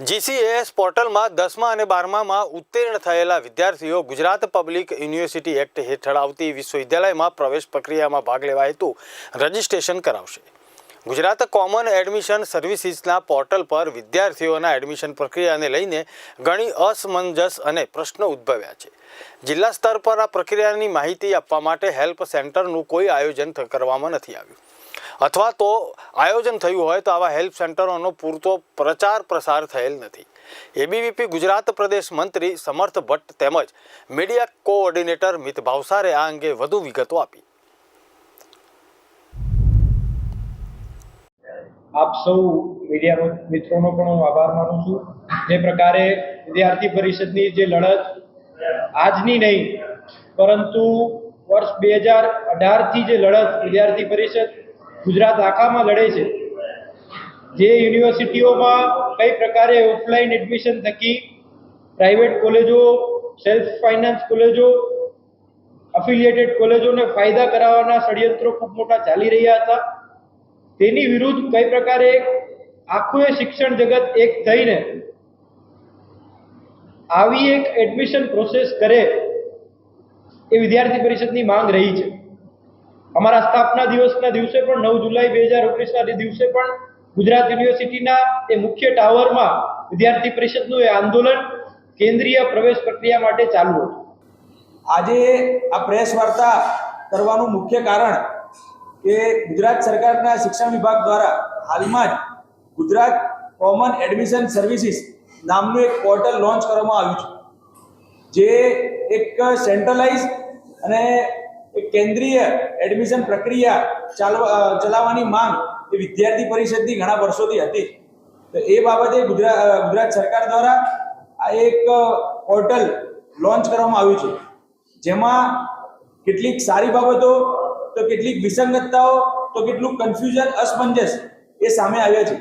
GCAS પોર્ટલમાં દસમા અને બારમામાં ઉત્તીર્ણ થયેલા વિદ્યાર્થીઓ ગુજરાત પબ્લિક યુનિવર્સિટી એક્ટ હેઠળ આવતી વિશ્વવિદ્યાલયમાં પ્રવેશ પ્રક્રિયામાં ભાગ લેવા હેતુ રજિસ્ટ્રેશન કરાવશે. ગુજરાત કોમન એડમિશન સર્વિસીસના પોર્ટલ પર વિદ્યાર્થીઓના એડમિશન પ્રક્રિયાને લઈને ઘણી અસમંજસ અને પ્રશ્નો ઉદ્ભવ્યા છે. જિલ્લા સ્તર પર આ પ્રક્રિયાની માહિતી આપવા માટે હેલ્પ સેન્ટરનું કોઈ આયોજન કરવામાં નથી આવ્યું. અથવા તો આયોજન થયું હોય તો આવા હેલ્પ સેન્ટરોનો પૂરતો પ્રચાર પ્રસાર થયેલ નથી. એબીવીપી ગુજરાત પ્રદેશ મંત્રી સમર્થ ભટ્ટ તેમજ મીડિયા કોઓર્ડિનેટર મિત ભાવસારે આ અંગે વધુ વિગતો આપી. આપ સૌ મીડિયા મિત્રોનો પણ હું આભાર માનું છું. જે પ્રકારે વિદ્યાર્થી પરિષદની જે લડત આજની નહીં, પરંતુ વર્ષ બે હજાર અઢારથી જે લડત વિદ્યાર્થી પરિષદ ગુજરાત આખામાં લડે છે. જે યુનિવર્સિટીઓમાં કઈ પ્રકારે ઓફલાઈન એડમિશન થકી પ્રાઇવેટ કોલેજો સેલ્ફ ફાઇનાન્સ કોલેજો અફિલિયેટેડ કોલેજોને ફાયદા કરાવવાના ષડયંત્રો ખૂબ મોટા ચાલી રહ્યા હતા. તેની વિરુદ્ધ કઈ પ્રકારે આખું એ શિક્ષણ જગત એક થઈને આવી એક એડમિશન પ્રોસેસ કરે એ વિદ્યાર્થી પરિષદની માંગ રહી છે. અમારા સ્થાપના દિવસના દિવસે પણ નવ જુલાઈ બે હજાર ઓગણીસના દિવસે પણ ગુજરાત યુનિવર્સિટીના એ મુખ્ય ટાવરમાં વિદ્યાર્થી પરિષદનું એ આંદોલન કેન્દ્રીય પ્રવેશ પ્રક્રિયા માટે ચાલુ હતું. આજે આ પ્રેસ વાર્તા કરવાનું મુખ્ય કારણ કે ગુજરાત સરકારના શિક્ષણ વિભાગ દ્વારા હાલમાં જ ગુજરાત કોમન એડમિશન સર્વિસીસ નામનું એક પોર્ટલ લોન્ચ કરવામાં આવ્યું છે. જે એક સેન્ટ્રલાઇઝ અને કેન્દ્રીય એડમિશન પ્રક્રિયા ચાલવા ચલાવવાની માંગ એ વિદ્યાર્થી પરિષદની ઘણા વર્ષોથી હતી. તો એ બાબતે ગુજરાત ગુજરાત સરકાર દ્વારા આ એક પોર્ટલ લોન્ચ કરવામાં આવ્યું છે. જેમાં કેટલીક સારી બાબતો, તો કેટલીક વિસંગતતાઓ, તો કેટલું કન્ફ્યુઝન અસમંજસ એ સામે આવ્યા છે.